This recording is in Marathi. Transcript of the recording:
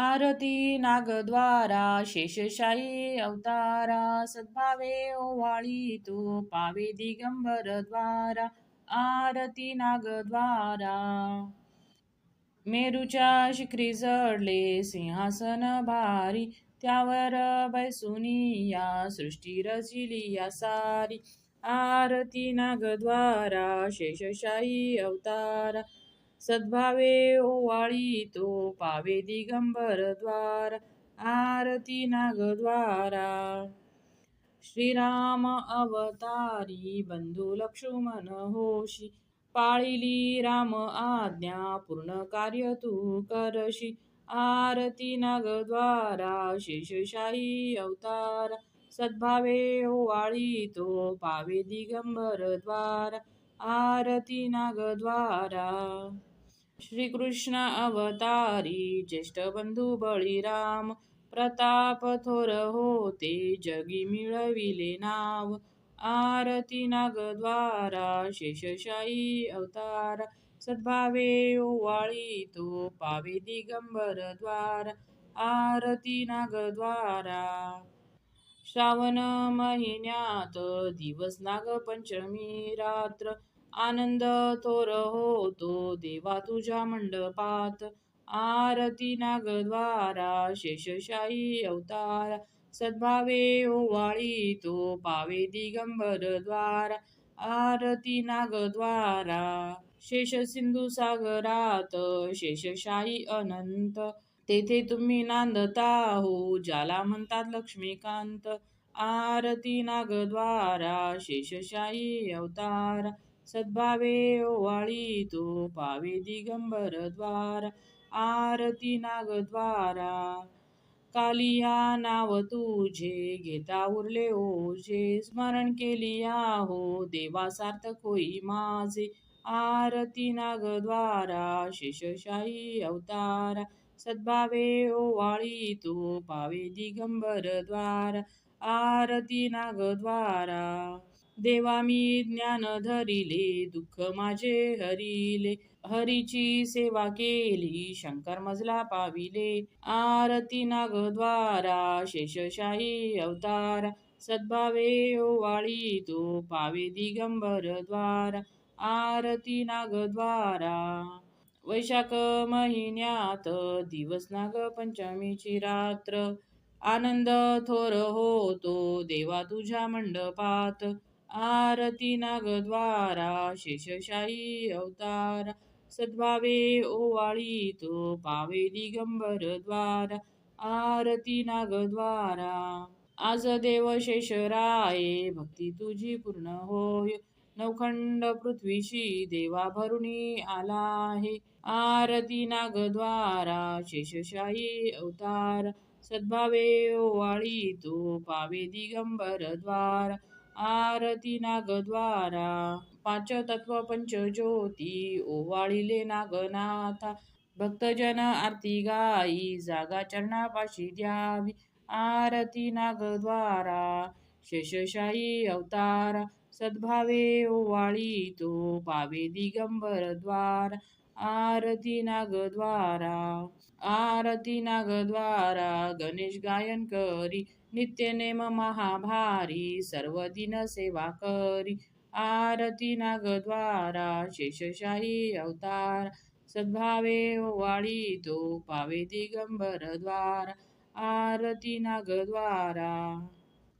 आरती नागद्वारा शेषशाही अवतारा सद्भावे ओवाळी तो पावे दिगंबर द्वारा आरती नागद्वारा. मेरूच्या शिखरी जडले सिंहासन भारी त्यावर बैसुनी या सृष्टी रचिली या सारी. आरती नागद्वारा शेषशाही अवतारा सद्भावे ओवाळी तो पावे दिगंबर द्वार आरती नागद्वारा. श्रीराम अवतारी बंधू लक्ष्मण होशी पाळिली राम आज्ञा पूर्ण कार्य तू करशी. आरती नागद्वारा शेषशाही अवतार सद्भावे ओवाळी तो पावे दिगंबर द्वार आरती नागद्वारा. श्रीकृष्ण अवतारी ज्येष्ठ बंधू बळीराम प्रताप थोर होते जगी मिळविले नाव. आरती नागद्वारा शेषशाही अवतार. सद्भावे ओवाळी तो पावे दिगंबर द्वार. आरती नागद्वारा. श्रावण महिन्यात दिवस नागपंचमी रात्र. आनंद थोर होतो देवा तुझ्या मंडपात. आरती नागद्वारा शेषशाही अवतार. सद्भावे ओवाळी तो पावे दिगंबर द्वार. आरती नागद्वारा शेष सिंधू सागरात शेषशाही अनंत. तेथे तुम्ही नांदता हो ज्याला म्हणतात लक्ष्मीकांत. आरती नागद्वारा शेषशाही अवतार. सद्भावे ओवाळी तो पावे दिगंबर द्वार आरती नागद्वारा कालिया नाव तुझे घेता उरले ओझे स्मरण केली हो देवा सार्थक होई माझे. आरती नागद्वारा शेषशाही अवतार. सद्भावे ओवाळी तो पावे दिगंबर द्वार आरती नागद्वारा देवा मी ज्ञान धरिले दुःख माझे हरिले. हरीची सेवा केली शंकर मजला पाविले. आरती नागद्वारा शेषशाही अवतार. सद्भावे ओवाळी तो पावे दिगंबर द्वार. आरती नागद्वारा. वैशाख महिन्यात दिवस नाग पंचमीची रात्र. आनंद थोर होतो देवा तुझ्या मंडपात. आरती नागद्वारा शेषशाही अवतार सद्भावे ओवाळी तो पावे दिगंबर द्वारा आरती नागद्वारा. आज देव शेषराये भक्ती तुझी पूर्ण होय. नवखंड पृथ्वीशी देवा भरुणी आला आहे आरती नागद्वारा शेषशाही अवतार सद्भावे ओवाळी तो पावे दिगंबर द्वार आरती नागद्वारा. पाच तत्व पंच ज्योती ओवाळीले नागनाथा. भक्तजन आरती गाई जागा चरणापाशी द्यावी. आरती नागद्वारा शेषशाही अवतारा. सद्भावे ओवाळी तो पावे दिगंबर द्वार. आरती नागद्वारा आरती नागद्वारा गणेश गायन करी नित्य नेम महाभारी सर्व दिन सेवा करी. आरती नागद्वारा शेषशाही अवतार सद्भावे वाळी तो पावे दिगंबर द्वारा. आरती नागद्वारा